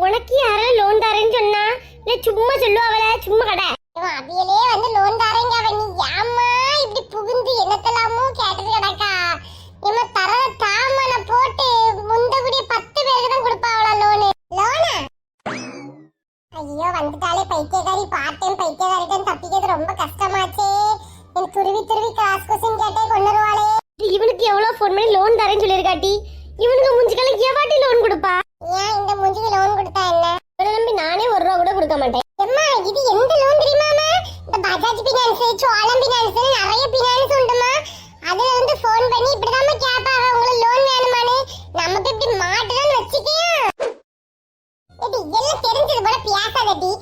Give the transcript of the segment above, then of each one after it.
உனக்கு யாரும் லோன் தரேன்னு சொன்னா? இல்ல சும்மா சொல்லுவாவல சும்மா கடை அவியலே வந்து லோன் தரேங்க அவன் நீ ஏம்மா? இப்படி புகுந்து என்னத்தெல்லாமோ கேட்டுட்டு கிடக்கா. இவ தர தாம்மா நான் போட்டு முந்தகுடி பத்து பேருக்கு தான் கொடுப்பாவளா லோனு லோனா ஐயோ வந்துட்டாலே பைத்தியக்காரி பார்த்தேன் பைத்தியக்காரிட்டன் தப்பிக்கிறது ரொம்ப கஷ்டமாச்சே. என் துருவி துருவி கிளாஸ் கொஸ்டின் கேட்டே கொண்டு வருவாளே இவனுக்கு எவ்வளவு ஃபோன் பண்ணி லோன் தரேன்னு சொல்லியிருக்காட்டி இவனுக்கு முஞ்சுக்கெல்லாம் எவாட்டி லோன் கொடுப்பா? ஏன் இந்த மூஞ்சிக்கு லோன் கொடுத்தா என்ன? இவனை நம்பி நானே ஒரு ரூபா கூட கொடுக்க மாட்டேன். அம்மா இது எந்த லோன் தெரியுமாமா இந்த பஜாஜ் பினான்ஸ் சோழம் பினான்ஸ் நிறைய பினான்ஸ் உண்டுமா? அதுல வந்து ஃபோன் பண்ணி இப்படிதான் கேட்பாங்க உங்களுக்கு லோன் வேணுமான்னு. நமக்கு இப்படி மாட்டுதான் வச்சுக்கியா? இது எல்லாம் தெரிஞ்சது போல பேசாதடி.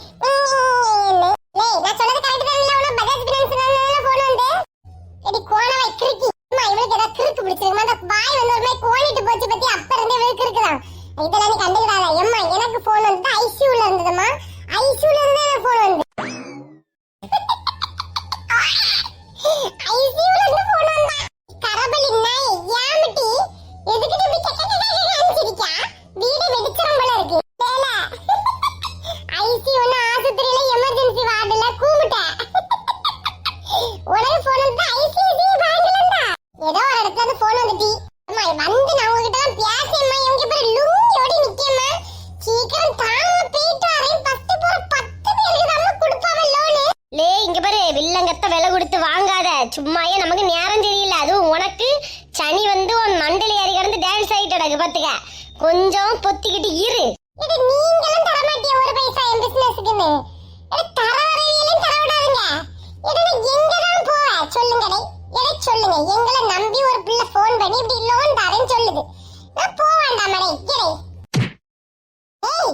சும்மாயே நமக்கு நேரம் தெரியல. அதுவும் உனக்கு சனி வந்து உன் மண்டல ஏறி கிடந்து டான்ஸ் ஆகிட்டு கிடக்கு பாத்துக்க. கொஞ்சம் பொத்திக்கிட்டு இரு. இது நீங்களும் தர மாட்டிய ஒரு பைசா என் பிசினஸ்க்குன்னு இது தர வரையிலும் தர விடாதுங்க இது நான் எங்க தான் போவேன் சொல்லுங்க டேய். எதை சொல்லுங்க. எங்களை நம்பி ஒரு பிள்ளை ஃபோன் பண்ணி இப்படி லோன் தரேன்னு சொல்லுது. நான் போக வேண்டாம் மடை இடை ஏய்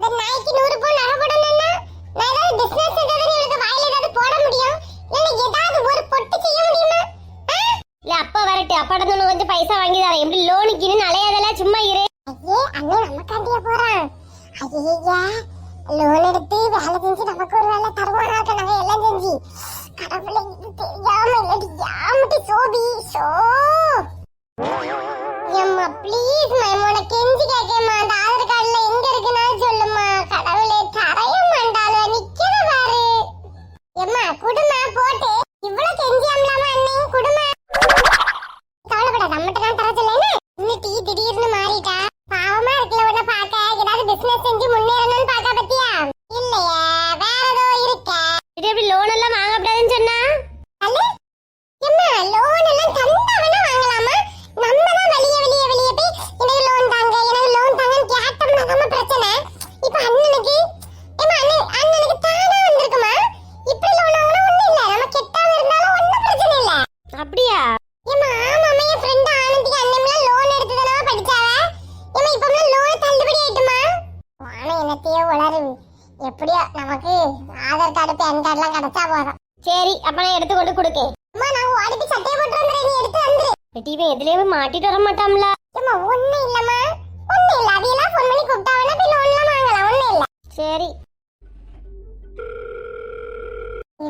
இந்த நாய்க்கு நூறு பவுன் நகை போடணும்னா நான் ஏதாவது பிசினஸ் செஞ்சதை இவளுக்கு வாயில ஏதாவது போட முடியும் இல்ல ஏதாவது ஒரு பொட்டு செய்ய முடியுமா ஆ? இல்ல அப்பா வரட்டு அப்பாட்ட இருந்து கொஞ்சம் பைசா வாங்கி தரேன். எப்படி லோனுக்குன்னு அலையாதெல்லாம் சும்மா இரு. ஐயே அண்ணன் நமக்காண்டிய போறான். ஐயா லோன் எடுத்து வேலை செஞ்சு நமக்கு ஒரு வேலை தருவானாக்க நாங்க எல்லாம் செஞ்சு. கடவுளை தெரியாம இல்லாட்டி யாமட்டி சோபி? சோ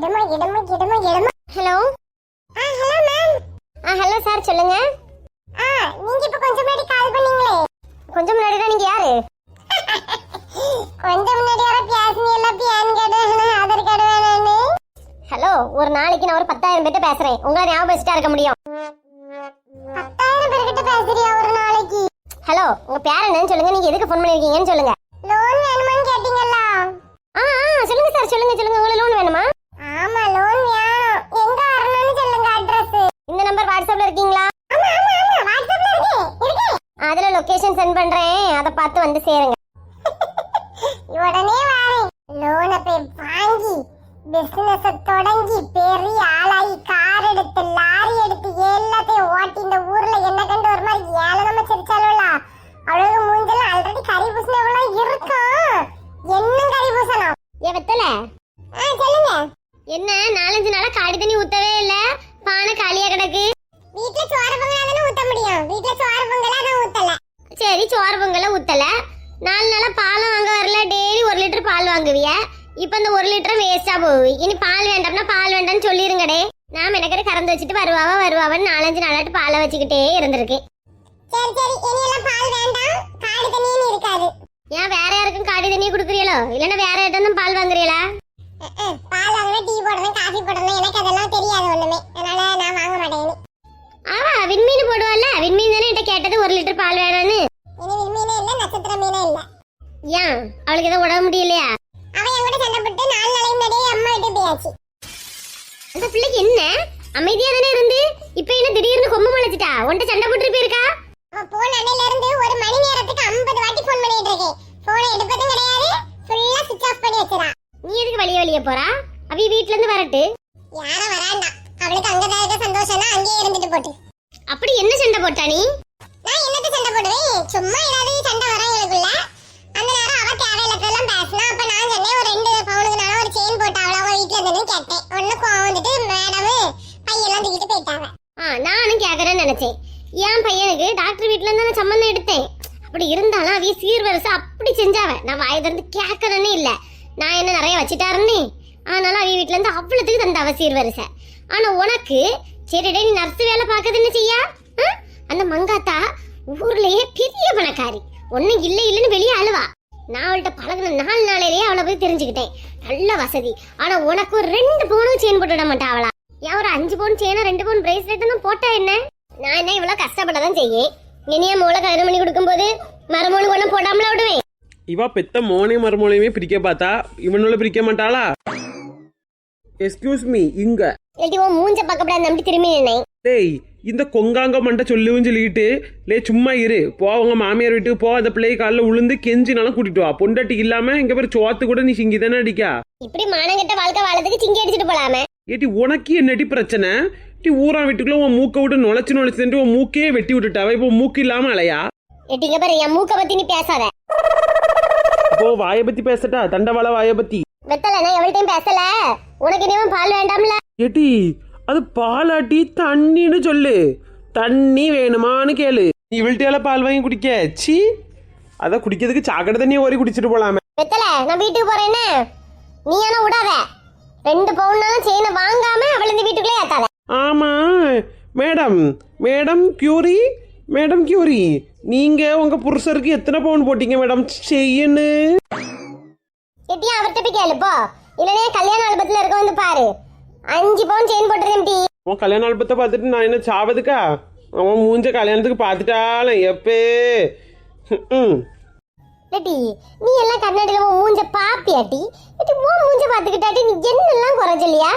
இடமா இடமா இடமா இடமா. ஹலோ ஆ ஹலோ மேம் ஆ ஹலோ சார் சொல்லுங்க. ஆ நீங்க இப்ப கொஞ்சம் முன்னாடி கால் பண்ணீங்களே. கொஞ்சம் முன்னாடி தான் நீங்க யாரு? கொஞ்சம் முன்னாடி வர எல்லாம் பியான் கார்டு ஆதார் கார்டு வேணும்னு ஹலோ ஒரு நாளைக்கு நான் ஒரு பத்தாயிரம் பேர்ட்ட பேசுறேன். உங்களை ஞாபகம் வச்சுட்டா இருக்க முடியும். பத்தாயிரம் பேர்கிட்ட பேசுறியா ஒரு நாளைக்கு? ஹலோ உங்க பேர் என்னன்னு சொல்லுங்க. நீங்க எதுக்கு ஃபோன் பண்ணிருக்கீங்கன்னு சொல்லுங்க. லோன் வேணுமான்னு கேட்டீங்கல்ல. ஆ ஆ சொல்லுங்க சார் சொல்லுங்க சொல்லுங்க. உங்களுக்கு லோன் வேணுமா ஆமா லோன் வேணும் எங்க வரணும்னு சொல்லுங்க அட்ரஸ் இந்த நம்பர் வாட்ஸ்அப்ல இருக்கீங்களா? ஆமா ஆமா ஆமா வாட்ஸ்அப்ல இருக்கு இருக்கு அதுல லொகேஷன் சென்ட் பண்றேன். அத பார்த்து வந்து சேருங்க. உடனே வாரேன். லோனை போய் வாங்கி பிசினஸ் சரி சோறு பொங்கல ஊத்தல. நாலு நாளா பாலும் வாங்க வரல. டெய்லி ஒரு லிட்டர் பால் வாங்குவிய. இப்ப இந்த ஒரு லிட்டர் வேஸ்டா போகுது. இனி பால் வேண்டாம்னா பால் வேண்டாம்னு சொல்லிருங்கடே. நான் மெனக்கரை கறந்து வச்சுட்டு வருவாவா வருவாவன்னு நாலஞ்சு நாளாட்டு பாலை வச்சுக்கிட்டே இருந்திருக்கேன் சரி சரி. இனியெல்லாம் பால் வேண்டாம். காடு தண்ணியும் இருக்காது. ஏன் வேற யாருக்கும் காடி தண்ணியை கொடுக்குறீங்களோ? இல்லைன்னா வேற யார்ட்டும் பால் வாங்குறீங்களா? பால் வாங்கினா டீ போடணும் காஃபி போடணும். எனக்கு அதெல்லாம் வீட்ல இருந்து வரட்டு யார வராண்டா. அவளுக்கு அங்கதான் இருக்க சந்தோஷம்னா அங்கேயே இருந்துட்டு போட்டு. அப்படி என்ன சண்டை போட்டா நீ? நான் என்னத்த சண்டை போடுவேன்? சும்மா ஏதாவது சண்டை வரும் எங்களுக்குள்ள. அந்த நேரம் அவ தேவையில்லாதெல்லாம் பேசினா அப்ப நான் சொன்னேன் ஒரு ரெண்டு பவுனுக்கு நான் ஒரு செயின் போட்டு அவள அவ வீட்டுல இருந்ததுன்னு கேட்டேன். ஒண்ணு கோவம் வந்துட்டு மேடம் பையெல்லாம் தூக்கிட்டு போயிட்டாங்க. ஆ நானும் கேக்குறேன்னு நினைச்சேன். என் பையனுக்கு டாக்டர் வீட்ல இருந்து நான் சம்மந்தம் எடுத்தேன். அப்படி இருந்தாலும் அவிய சீர்வரிசை அப்படி செஞ்சாவ. நான் வாயை திறந்து கேட்கறேன்னே இல்ல. நான் என்ன நிறைய வச்சுட்டாருன்னே அதனால அவிய வீட்ல இருந்து தந்த அவசியம் சீர்வரிசை ஆனா உனக்கு சரிடே நீ நர்ஸ் வேலை பார்க்கறது என்ன செய்யா? ஆ? அந்த மங்காத்தா ஊர்லயே பெரிய பணக்காரி. ஒண்ணும் இல்லை இல்லைன்னு வெளியே அழுவா. நான் அவள்கிட்ட பழகின நாலு நாளையிலேயே அவளை போய் தெரிஞ்சுக்கிட்டேன். நல்ல வசதி. ஆனா உனக்கு ஒரு ரெண்டு பவுனும் செயின் போட்டு விட மாட்டா அவளா. ஏன் ஒரு அஞ்சு பவுன் செயினும் ரெண்டு பவுன் பிரேஸ்லெட்டும் போட்டா என்ன? நான் என்ன இவ்வளவு கஷ்டப்பட்டதான் செய்யேன் இனியா மூளை கதிர மணி கொடுக்கும்போது மரமோனு ஒன்றும் போடாமல விடுவேன்? இவா பெத்த மோனையும் மரமோனையுமே பிரிக்க பார்த்தா இவனோட பிரிக்க மாட்டாளா? எஸ்கியூஸ் மீ இங்க. உன் மூஞ்ச பக்கப்படாது நம்பி திரும்பி நின்னேன் டேய் இந்த கொங்காங்க மண்டை சொல்லுவும் சொல்லிட்டு லே சும்மா இரு. போ அவங்க மாமியார் வீட்டுக்கு போ அந்த பிள்ளையை காலில் உளுந்து கெஞ்சினாலும் கூட்டிட்டு வா. பொண்டாட்டி இல்லாம இங்க பேர் சோத்து கூட நீ சிங்கி தானே அடிக்கா? இப்படி மானங்கிட்ட வாழ்க்கை வாழறதுக்கு சிங்கி அடிச்சிட்டு போலாமே. ஏட்டி உனக்கு என்னடி பிரச்சனை? டி ஊரா வீட்டுக்குள்ள உன் மூக்கை விட்டு நுழைச்சு நுழைச்சுட்டு உன் மூக்கையே வெட்டி விட்டுட்டாவ இப்போ மூக்கு இல்லாம அலையா? எட்டிங்க பாரு என் மூக்க பத்தி நீ பேசாத. இப்போ வாயை பத்தி பேசட்டா தண்டவாள வாயை பத்தி. வெத்தல நான் எவ்வளோட்டையும் பேசல? உனக்கு இனிமே பால் வேண்டாம்ல. ஏட்டி அது பாலாட்டி தண்ணின்னு சொல்லு. தண்ணி வேணுமான்னு கேளு. நீ இவள்கிட்ட பால் வாங்கி குடிக்க? சி. அத குடிக்கிறதுக்கு சாக்கடை தண்ணியை ஓரி குடிச்சிட்டு போலாமே. வெத்தல நான் வீட்டுக்கு போறேன்னு நீ ஆனா விடாத ரெண்டு பவுன்னாலும் செயினை வாங்காம அவளை இந்த வீட்டுக்குள்ளே ஏத்தாத. ஆமா. Madam madam Curie madam Curie நீங்க உங்க புருஷருக்கு எத்தனை பவுன் போட்டீங்க மேடம்? செய்யன்னு அவர்கிட்ட போய் கேளு போ. இல்லனே கல்யாண ஆல்பத்துல இருக்க வந்து பாரு. அஞ்சு பவுன் செயின் போட்டுருக்கேன் டி உன் கல்யாண ஆல்பத்தை பார்த்துட்டு நான் என்ன சாவதுக்கா? அவன் மூஞ்ச கல்யாணத்துக்கு பார்த்துட்டாலும் எப்பே. ம் டி நீ எல்லாம் கண்ணாடியில உன் மூஞ்ச பாப்பியாட்டி டி உன் மூஞ்ச பாத்துக்கிட்டாட்டி நீ என்னெல்லாம் குறைஞ்சலியா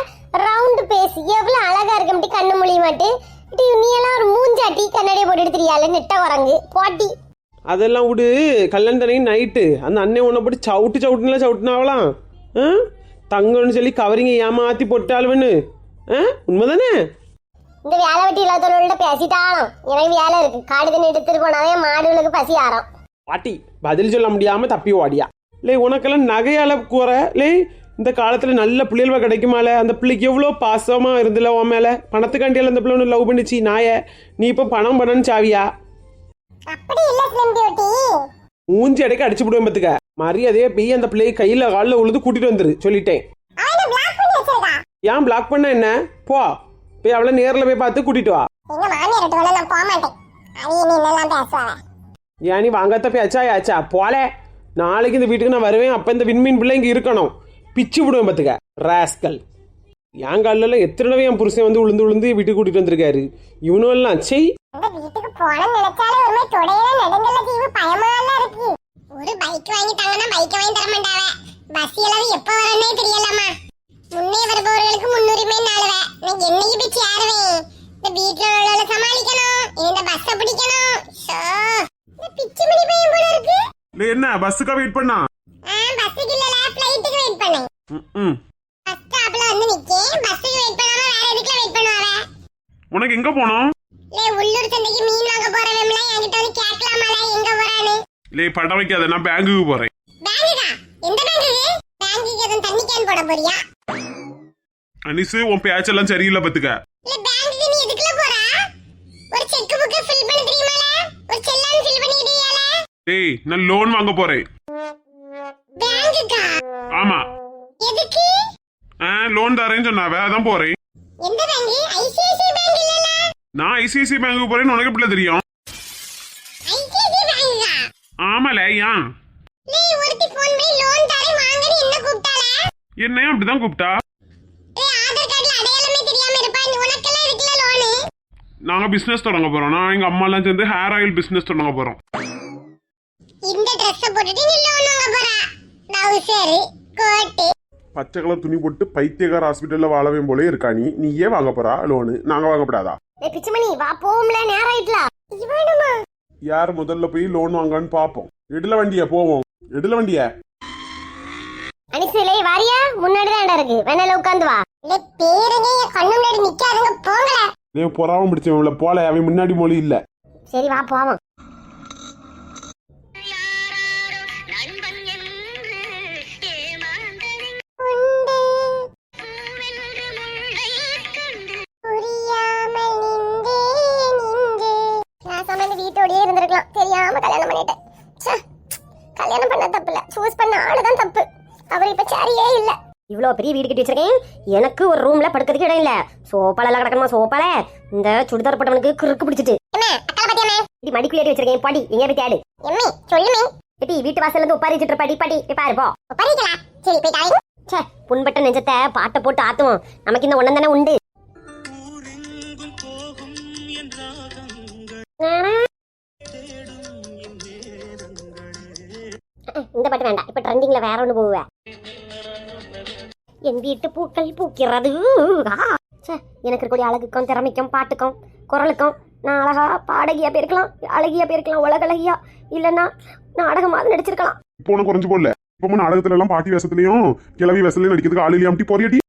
ரவுண்டு பேசி எவ்வளவு அழகா இருக்க முட்டி கண்ணு மொழி மாட்டு நீ எல்லாம் ஒரு மூஞ்சாட்டி கண்ணாடியை போட்டு தெரியால நெட்ட குரங்கு போட்டி. அதெல்லாம் விடு. கல்யாணம் தனிக்கு நைட்டு அந்த அண்ணன் உன்னை போட்டு சவுட்டு சவுட்டுலாம் சவுட்டுனாவலாம். ஆ? தங்கம்னு சொல்லி கவரிங்க ஏமாத்தி போட்டாளுவன்னு. ஆ? உண்மைதானே? இந்த வேலை வெட்டி இல்லாதவர்கள்ட்ட பேசிட்டாலும் எனக்கு வேலை இருக்கு. காடு தண்ணி எடுத்துட்டு போனாவே மாடுகளுக்கு பசி ஆறும். பாட்டி பதில் சொல்ல முடியாம தப்பி ஓடியா. லே உனக்கெல்லாம் நகையால கூற. லே இந்த காலத்துல நல்ல பிள்ளைகள் கிடைக்குமால? அந்த பிள்ளைக்கு எவ்வளோ பாசமா இருந்துல உன் மேல? பணத்துக்காண்டியால அந்த பிள்ளை லவ் பண்ணிச்சு நாய. நீ இப்போ பணம் பணம்னு சாவியா? அப்படி இல்ல ஸ்லிம் பியூட்டி மூஞ்சி அடைக்க அடிச்சு விடுவேன் பத்துக்க. மரியாதையே போய் அந்த பிள்ளையை கையில காலில் உழுது கூட்டிட்டு வந்துரு சொல்லிட்டேன். அவனை பிளாக் பண்ணி வச்சிருக்கா? ஏன் பிளாக் பண்ண என்ன? போ போய் அவளை நேரில் போய் பார்த்து கூட்டிட்டு வா. எங்க மாமியார் நான் போக மாட்டேன். அது நீ என்னெல்லாம் பேசுவாங்க ஏன் நீ வாங்காத பேச்சா ஆச்சா போல. நாளைக்கு இந்த வீட்டுக்கு நான் வருவேன் அப்போ இந்த விண்மீன் பிள்ளை இங்கே இருக்கணும். பிச்சு விடுவேன் பார்த்துக்க ராஸ்கல் என் காலில் எத்தனை தடவை என் புருஷன் வந்து உளுந்து உளுந்து வீட்டுக்கு கூட்டிட்டு வந்திருக்காரு. இவனும் எல்லாம் செய் போனோம்னு நினைச்சாலே ஒரு மாதிரி தொடையில நெடுங்கல தீவு பயமாலாம் இருக்கு. ஒரு பைக் வாங்கி தாங்கன்னா பைக் வாங்கி தர மாட்டாவ. பஸ் எல்லாம் எப்ப வரனே தெரியலம்மா. முன்னே வருபவர்களுக்கு முன்னுரிமை நாளுவ. நான் என்னைக்கு போய் சேருவேன் இந்த வீட்டுல உள்ளவளை சமாளிக்கணும். இந்த பஸ்ஸ பிடிக்கணும். ஷோ இந்த பிச்சு மணி பையன் போல இருக்கு. என்ன? பஸ்ஸுக்கா வெயிட் பண்ணா? ஆ பஸ்ஸுக்கு இல்லல ஃப்ளைட்டுக்கு வெயிட் பண்ணேன். ம் பஸ் ஸ்டாப்ல வந்து நிக்கேன். பஸ்ஸுக்கு வெயிட் பண்ணாம வேற எதுக்குல வெயிட் பண்ணுவாவ? உனக்கு எங்கே போனோம் லே உள்ளூர் சந்தைக்கு மீன் வாங்க என்கிட்ட வந்து கேட்கலாமால? எங்க போறான்னு? இல்லை படம் வைக்காத நான் பேங்குக்கு போகிறேன் பேங்குக்கா? எந்த பேங்குக்கு பேங்குக்கு எதுவும் தண்ணி கேன் போட போறியா? அனிசு உன் பேச்செல்லாம் சரியில்லை பத்துக்க. இல்ல பேங்குக்கு நீ எதுக்குல போறா? ஒரு செக் புக் ஃபில் பண்ண தெரியுமால? ஒரு செல்லான் ஃபில் பண்ணிக்கிட்டியால? டேய் நான் லோன் வாங்க போறேன். பேங்குக்கா? ஆமா. எதுக்கு? லோன் தரேன்னு சொன்னாவே அதான் போறேன். எந்த பேங்க்? ஐசிஐசிஐ பேங்க் இல்லல? நான் ஐசிஐசி பேங்க்கு போறேன்னு உனக்கு எப்படி தெரியும்? ஐசிஐசிஐ ஆமால ஏன் நீ ஒருத்தி ஃபோன் பண்ணி லோன் தரேன் வாங்கன்னு என்ன அப்படிதான் கூப்பிட்டா? ஏய் ஆதார் கார்டுல அடையாளமே தெரியாம இருப்பா. நீ உனக்கெல்லாம் இருக்குல்ல லோனு நாங்க பிசினஸ் தொடங்க போறோம். நான் எங்க அம்மா எல்லாம் சேர்ந்து ஹேர் ஆயில் பிசினஸ் தொடங்க போறோம். இந்த Dress-அ போட்டுட்டு நீ லோன் வாங்க போறா. டவுசர் கோட் பச்சை கலர் துணி போட்டு பைத்தியக்கார ஹாஸ்பிட்டல்ல வாழவே போலே இருக்கா நீ? நீ ஏன் வாங்க போறா லோனு நாங்க வாங்கப்படாதா ஏய் பிச்சுமணி வா போம்ல நேரம் ஆயிட்டலாம் இவனுமா யார் முதல்ல போய் லோன் வாங்கன்னு பாப்போம் எடுல வண்டிய போவோம். எடுல வண்டிய. அனிசிலே வாரியா? முன்னாடி தான் இருக்கு. வேணால உட்காந்து வா. இல்ல பேருங்க என் கண்ணு முன்னாடி நிக்காதுங்க போங்கல நீ பொறாம பிடிச்சவங்கள போல அவன் முன்னாடி மொழி இல்ல. சரி வா போவோம். வீட்டோடயே இருந்திருக்கலாம். தெரியாம கல்யாணம் பண்ணிட்டேன் ச்சே, கல்யாணம் பண்ண தப்பு இல்ல சூஸ் பண்ண ஆளுதான் தப்பு. அவர் இப்ப சரியே இல்ல. இவ்வளோ பெரிய வீடு கட்டி வச்சிருக்கேன். எனக்கு ஒரு ரூம்ல படுக்கிறதுக்கு இடம் இல்ல. சோப்பால எல்லாம் கிடக்கணுமா சோப்பால? இந்த சுடிதார் போட்டவனுக்கு கிறுக்கு பிடிச்சிட்டு. என்ன அக்கா பாத்தியாமே இப்படி மடிக்குள்ளேடி வச்சிருக்கேன். படி எங்க போய் தேடு. எம்மி சொல்லுமே. எட்டி வீட்டு வாசல்ல இருந்து உட்காரி வச்சிட்டு படி படி போய் பாரு போ. பறிக்கலாம் சரி போய் தாய் ச்சே புண்பட்ட நெஞ்சத்தை பாட்டை போட்டு ஆத்துவோம். நமக்கு இந்த ஒண்ணு தானே உண்டு. இந்த பாட்டு வேண்டாம். இப்ப ட்ரெண்டிங்ல வேற ஒண்ணு போவேன் என் வீட்டு பூக்கள் பூக்கிறது. ச்சே, எனக்கு இருக்கக்கூடிய அழகுக்கும் திறமைக்கும் பாட்டுக்கும் குரலுக்கும் நான் அழகா பாடகியா போயிருக்கலாம் அழகியா போயிருக்கலாம் உலகழகியா இல்லைன்னா நாடகமாக நடிச்சிருக்கலாம். இப்போ குறைஞ்சு போடல. இப்போ நாடகத்துல எல்லாம் பாட்டி வேஷத்துலயும் கிளவி வேஷத்துலயும் நடிக்கிறதுக்கு ஆள் இல்லையாமட்டி போறியாட்டி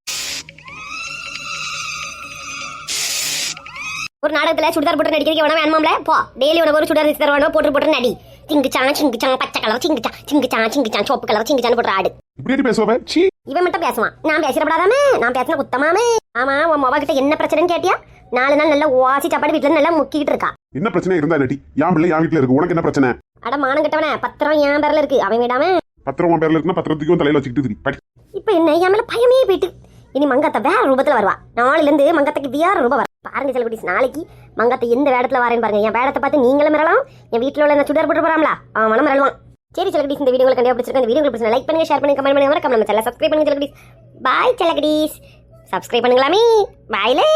ஒரு நாடகத்துல சுடிதார் போட்டு நடிக்கிறதுக்கு வேணா வேணுமாம்ல? போ. டெய்லி உனக்கு ஒரு சுடிதார் வேணும் போட்டு போட்டு நடி. சிங்குச்சான் சிங்குச்சான் பச்சை கலர் சிங்குச்சான் சிங்குச்சான் சிங்குச்சான் சோப்பு கலர் சிங்குச்சான் போட்டு ஆடு. இப்படி பேசுவ சீ. இவன் மட்டும் பேசுவான். நான் பேசிடப்படாதாமே? நான் பேசின குத்தமாமே? ஆமா உன் மொபைல் கிட்ட என்ன பிரச்சனைன்னு கேட்டியா? நாலு நாள் நல்லா ஓசி சாப்பாடு வீட்டுல நல்லா முக்கிட்டு இருக்கா. என்ன பிரச்சனை இருந்தா நட்டி என் பிள்ளை என் வீட்டுல இருக்கு. உனக்கு என்ன பிரச்சனை? அட மானம் கட்டவனே பத்திரம் என் பேர்ல இருக்கு. அவன் விடாம? பத்திரம் உன் பேர்ல இருக்குன்னா பத்திரத்துக்கும் தலையில வச்சுக்கிட்டு இப்ப என்ன? என் மேல பயமே போயிட்டு. இனி மங்கத்தை வேற ரூபத்துல வருவா. நாளைல இருந்து மங்கத்தைக்கு வேற ரூபம் வரும். பாருங்க செலிபிரிட்டிஸ் நாளைக்கு மங்கத்தை எந்த வேடத்துல வரேன்னு பாருங்க. என் வேடத்தை பார்த்து நீங்களும் மிரலாம் என் வீட்டில் உள்ள சுடர் போட்டு போறாங்களா அவன் மனம் மிரளுவான். சரி செல்குடிஸ் இந்த வீடியோ உங்களுக்கு கண்டிப்பா பிடிச்சிருக்க இந்த வீடியோ லைக் பண்ணுங்க ஷேர் பண்ணுங்க கமெண்ட் பண்ணுங்க. மறக்காம நம்ம சேனல் சப்ஸ்கிரைப் பண்ணுங்க செல்குடிஸ் பாய் செல்குடிஸ் சப்ஸ்கிரைப் பண்ணுங்களாமே. பாய்லே